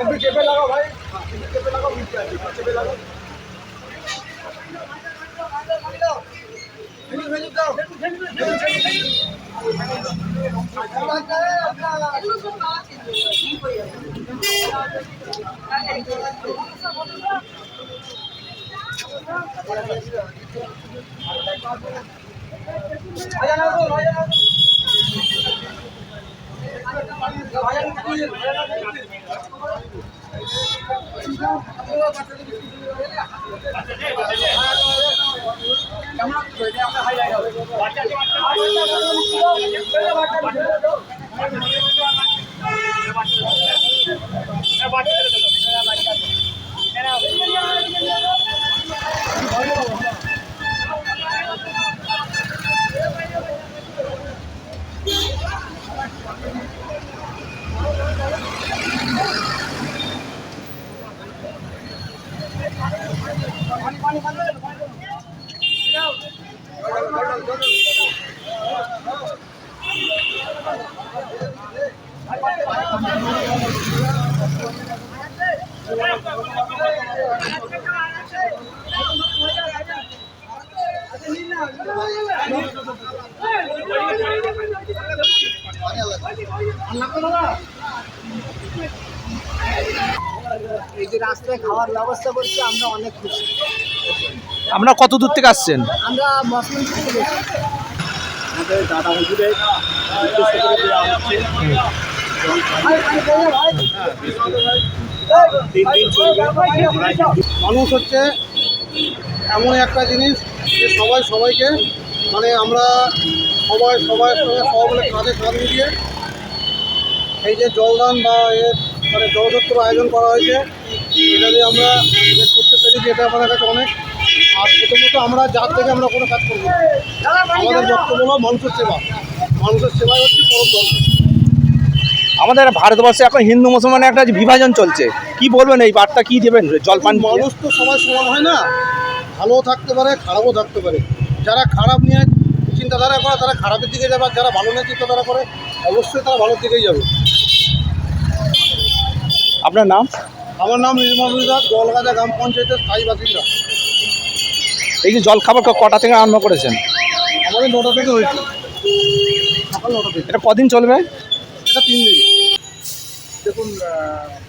একটু চেপে লাগাও ভাই। চেপে লাগাও চেপে লাগাও। ভেঙে ভেঙে দাও ভেঙে ভেঙে ভাজা না তো ভাজা না ভাজা না এই যে রাস্তায় খাওয়ার ব্যবস্থা করছে আমরা অনেক খুশি। আপনারা কত দূর থেকে আসছেন? আমরা মসলিম থেকে আমাদের দাদা হুজুরের চলবে। মানুষ হচ্ছে এমন একটা জিনিস যে সবাই সবাইকে মানে আমরা সবাই সবাই সঙ্গে সবাই মিলে কাঁধে কাঁধ মিলিয়ে এই যে জলদান বা এর মানে জলযত্র আয়োজন করা হয়েছে। এটা দিয়ে আমরা করতে পেরেছি এটা আমাদের কাছে অনেক। আর প্রথমত আমরা যার থেকে আমরা কোনো কাজ করব। আমাদের বক্তব্য হলো মানুষের সেবা। মানুষের সেবাই হচ্ছে পরম ধর্ম। আমাদের ভারতবর্ষে এখন হিন্দু মুসলমানের একটা বিভাজন চলছে। কি বলবেন এই বার্তা? কি দেবেন? জলপান? মানুষ তো সবাই সমান হয় না। ভালোও থাকতে পারে খারাপও থাকতে পারে। যারা খারাপ নিয়ে চিন্তাধারা করে তারা খারাপের দিকে যাবে। আর যারা ভালো নিয়ে চিন্তাধারা করে অবশ্যই তারা ভালোর দিকেই যাবে। আপনার নাম? আমার নাম নির্মল দাস গ্রাম পঞ্চায়েতের স্থায়ী বাসিন্দা। এই যে জল খাবার কটা থেকে আরম্ভ করেছেন? আমাদের নটা থেকে হয়েছে। সকাল নটা থেকে। এটা কদিন চলবে? এটা তিন দিন। দেখুন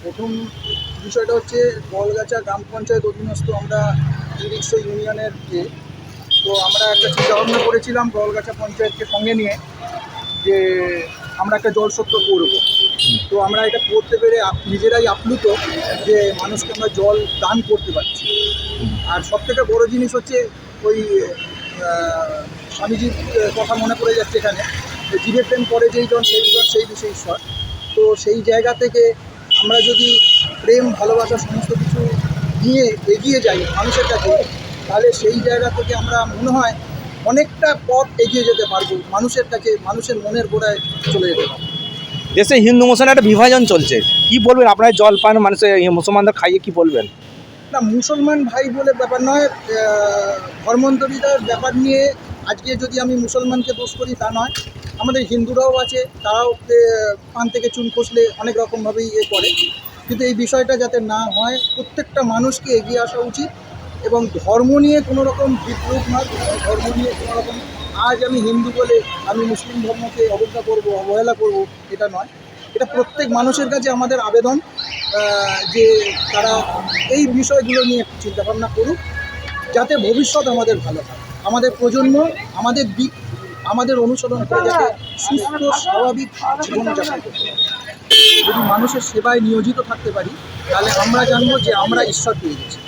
প্রথম বিষয়টা হচ্ছে গোলগাছা গ্রাম পঞ্চায়েত অধীনস্থ আমরা তিরিশশো ইউনিয়নের যে তো আমরা একটা চিন্তাভাবনা করেছিলাম গোলগাছা পঞ্চায়েতকে সঙ্গে নিয়ে যে আমরা একটা জলসত্র করব। তো আমরা এটা করতে পেরে নিজেরাই আপ্লুত যে মানুষকে আমরা জল দান করতে পারছি। আর সব থেকে বড় জিনিস হচ্ছে ওই স্বামীজির কথা মনে পড়ে যাচ্ছে এখানে। জীবের প্রেম করে যেই জন, সেই জন, সেই বিষয় ঈশ্বর। তো সেই জায়গা থেকে আমরা যদি প্রেম, ভালোবাসা সমস্ত কিছু নিয়ে এগিয়ে যাই মানুষের কাছে, তাহলে সেই জায়গা থেকে আমরা মনে হয় অনেকটা পথ এগিয়ে যেতে পারব মানুষের কাছে, মানুষের মনের গোড়ায় চলে যেতে পারব। দেশে হিন্দু মুসলমান একটা বিভাজন চলছে। কি বলবেন আপনার জলপান মানুষের এই মুসলমানদের খাইয়ে কি বলবেন? না, মুসলমান ভাই বলে ব্যাপার নয় ধর্মান্তরিতার ব্যাপার নিয়ে আজকে যদি আমি মুসলমানকে দোষ করি, তা নয়। আমাদের হিন্দুরাও আছে, তারাও পান থেকে চুন খসলে অনেক রকমভাবেই এ করে। কিন্তু এই বিষয়টা যাতে না হয়, প্রত্যেকটা মানুষকে এগিয়ে আসা উচিত এবং ধর্ম নিয়ে কোনো রকম বিদ্রুপ নয়, ধর্ম নিয়ে কোনো রকম আজ আমি হিন্দু বলে আমি মুসলিম ধর্মকে অবজ্ঞা করব, অবহেলা করব, এটা নয়। এটা প্রত্যেক মানুষের কাছে আমাদের আবেদন যে তারা এই বিষয়গুলো নিয়ে একটু চিন্তাভাবনা করুক, যাতে ভবিষ্যৎ আমাদের ভালো হয়। আমাদের প্রজন্ম, আমাদের দিক, আমাদের অনুসরণ করে যাতে সুস্থ, স্বাভাবিক জীবনযাপন করতে যদি মানুষের সেবায় নিয়োজিত থাকতে পারি, তাহলে আমরা জানব যে আমরা ঈশ্বর পেয়ে গেছি।